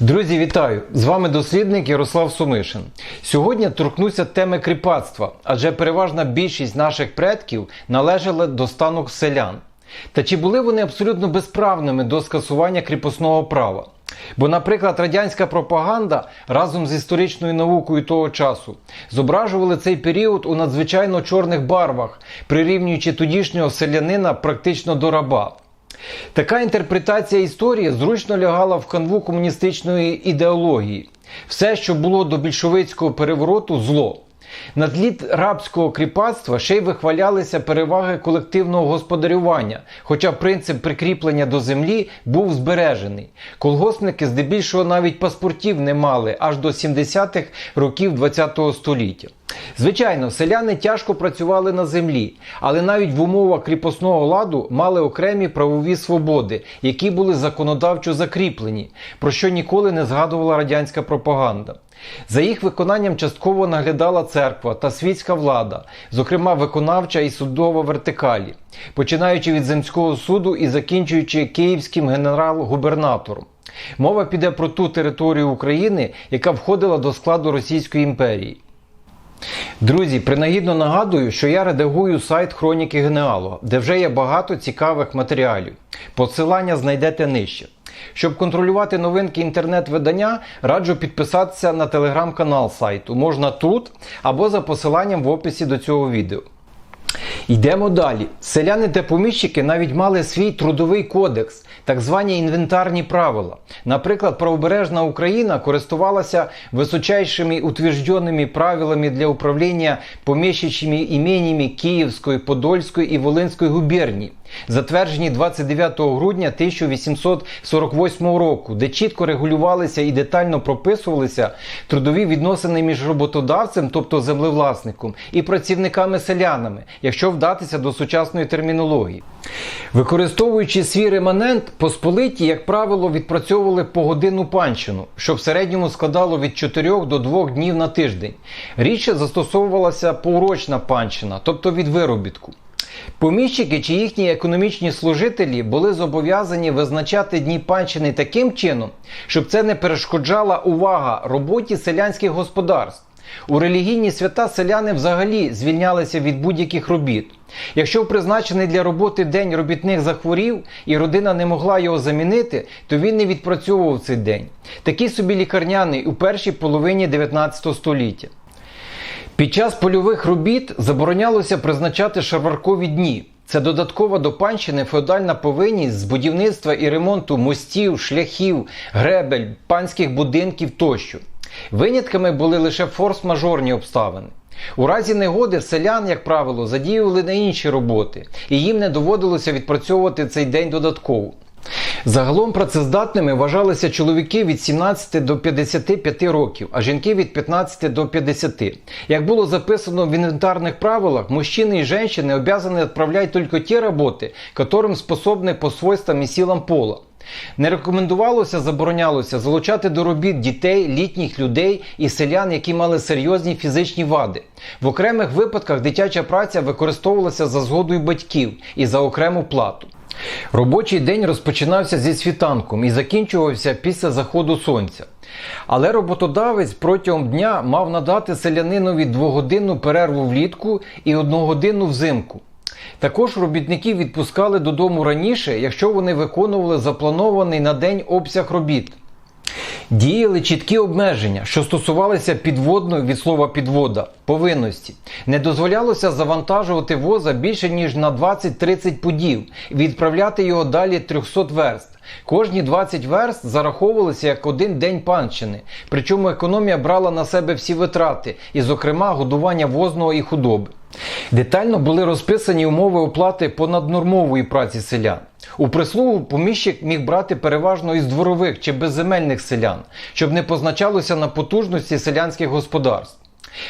Друзі, вітаю! З вами дослідник Ярослав Сумишин. Сьогодні торкнуся теми кріпацтва, адже переважна більшість наших предків належала до стану селян. Та чи були вони абсолютно безправними до скасування кріпосного права? Бо, наприклад, радянська пропаганда разом з історичною наукою того часу зображували цей період у надзвичайно чорних барвах, прирівнюючи тодішнього селянина практично до раба. Така інтерпретація історії зручно лягала в канву комуністичної ідеології. Все, що було до більшовицького перевороту, зло. На тлі рабського кріпацтва ще й вихвалялися переваги колективного господарювання, хоча принцип прикріплення до землі був збережений. Колгоспники здебільшого навіть паспортів не мали аж до 70-х років ХХ століття. Звичайно, селяни тяжко працювали на землі, але навіть в умовах кріпосного ладу мали окремі правові свободи, які були законодавчо закріплені, про що ніколи не згадувала радянська пропаганда. За їх виконанням частково наглядала церква та світська влада, зокрема виконавча і судова вертикалі, починаючи від земського суду і закінчуючи київським генерал-губернатором. Мова піде про ту територію України, яка входила до складу Російської імперії. Друзі, принагідно нагадую, що я редагую сайт Хроніки Генеалога, де вже є багато цікавих матеріалів. Посилання знайдете нижче. Щоб контролювати новинки інтернет-видання, раджу підписатися на телеграм-канал сайту. Можна тут або за посиланням в описі до цього відео. Йдемо далі. Селяни та поміщики навіть мали свій трудовий кодекс, так звані інвентарні правила. Наприклад, правобережна Україна користувалася височайшими утвержденими правилами для управління поміщичими іменями Київської, Подольської і Волинської губернії, затверджені 29 грудня 1848 року, де чітко регулювалися і детально прописувалися трудові відносини між роботодавцем, тобто землевласником, і працівниками-селянами, якщо вдатися до сучасної термінології. Використовуючи свій реманент, посполиті, як правило, відпрацьовували погодинну панщину, що в середньому складало від 4 до 2 днів на тиждень. Рідше застосовувалася поурочна панщина, тобто від виробітку. Поміщики чи їхні економічні служителі були зобов'язані визначати дні панщини таким чином, щоб це не перешкоджала увага роботі селянських господарств. У релігійні свята селяни взагалі звільнялися від будь-яких робіт. Якщо в призначений для роботи день робітник захворів і родина не могла його замінити, то він не відпрацьовував цей день. Такий собі лікарняний у першій половині 19 століття. Під час польових робіт заборонялося призначати шарваркові дні. Це додаткова до панщини феодальна повинність з будівництва і ремонту мостів, шляхів, гребель, панських будинків тощо. Винятками були лише форс-мажорні обставини. У разі негоди селян, як правило, задіювали на інші роботи, і їм не доводилося відпрацьовувати цей день додатково. Загалом працездатними вважалися чоловіки від 17 до 55 років, а жінки від 15 до 50. Як було записано в інвентарних правилах, мужчины и женщины обязаны отправлять только те работы, которым способны по свойствам і силам пола. Не рекомендувалося, заборонялося залучати до робіт дітей, літніх людей і селян, які мали серйозні фізичні вади. В окремих випадках дитяча праця використовувалася за згодою батьків і за окрему плату. Робочий день розпочинався зі світанком і закінчувався після заходу сонця. Але роботодавець протягом дня мав надати селянинові двогодинну перерву влітку і одногодинну взимку. Також робітників відпускали додому раніше, якщо вони виконували запланований на день обсяг робіт. Діяли чіткі обмеження, що стосувалися підводної від слова підвода повинності. Не дозволялося завантажувати воза більше ніж на 20-30 пудів і відправляти його далі 300 верст. Кожні 20 верст зараховувалися як один день панщини, причому економія брала на себе всі витрати, і, зокрема, годування возного і худоби. Детально були розписані умови оплати понаднормової праці селян. У прислугу поміщик міг брати переважно із дворових чи безземельних селян, щоб не позначалося на потужності селянських господарств.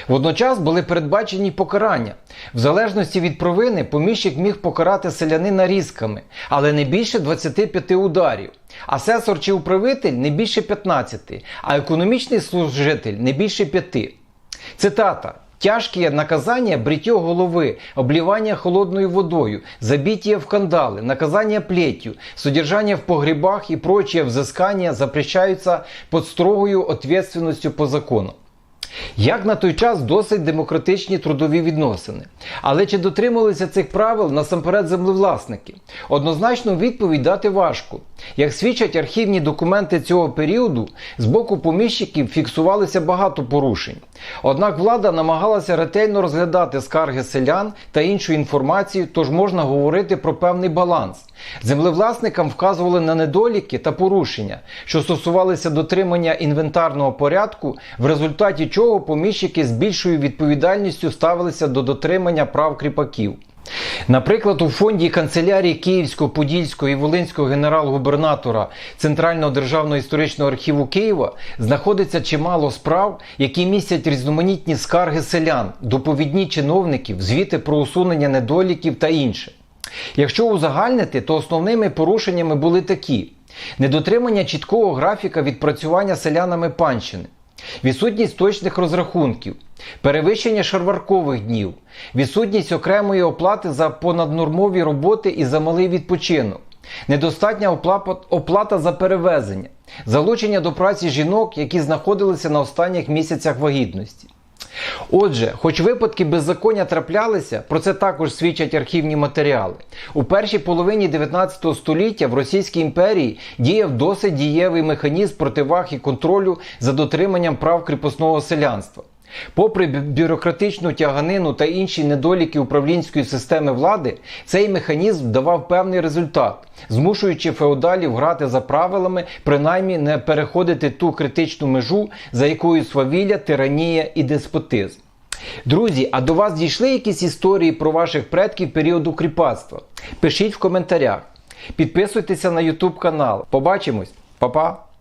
Водночас були передбачені покарання. В залежності від провини поміщик міг покарати селянина різками, але не більше 25 ударів. Асесор чи управитель не більше 15, а економічний служитель не більше 5. Цитата: Тяжкие наказания – бритье головы, обливание холодной водою, забитие в кандалы, наказание плетью, содержание в погребах и прочие взыскания запрещаются под строгою ответственностью по закону. Як на той час досить демократичні трудові відносини. Але чи дотримувалися цих правил насамперед землевласники? Однозначно відповідь дати важко. Як свідчать архівні документи цього періоду, з боку поміщиків фіксувалося багато порушень. Однак влада намагалася ретельно розглядати скарги селян та іншу інформацію, тож можна говорити про певний баланс. Землевласникам вказували на недоліки та порушення, що стосувалися дотримання інвентарного порядку, в результаті чого поміщики з більшою відповідальністю ставилися до дотримання прав кріпаків. Наприклад, у фонді канцелярії Київського, Подільського і Волинського генерал-губернатора Центрального державного історичного архіву Києва знаходиться чимало справ, які містять різноманітні скарги селян, доповідні чиновників, звіти про усунення недоліків та інше. Якщо узагальнити, то основними порушеннями були такі: недотримання чіткого графіка відпрацювання селянами панщини, відсутність точних розрахунків, перевищення шарваркових днів, відсутність окремої оплати за понаднормові роботи і за малий відпочинок, недостатня оплата, за перевезення, залучення до праці жінок, які знаходилися на останніх місяцях вагітності. Отже, хоч випадки беззаконня траплялися, про це також свідчать архівні матеріали. У першій половині 19 століття в Російській імперії діяв досить дієвий механізм противаг і контролю за дотриманням прав кріпосного селянства. Попри бюрократичну тяганину та інші недоліки управлінської системи влади, цей механізм давав певний результат, змушуючи феодалів грати за правилами, принаймні не переходити ту критичну межу, за якою свавілля, тиранія і деспотизм. Друзі, а до вас дійшли якісь історії про ваших предків періоду кріпацтва? Пишіть в коментарях. Підписуйтеся на YouTube канал. Побачимось, Па-па!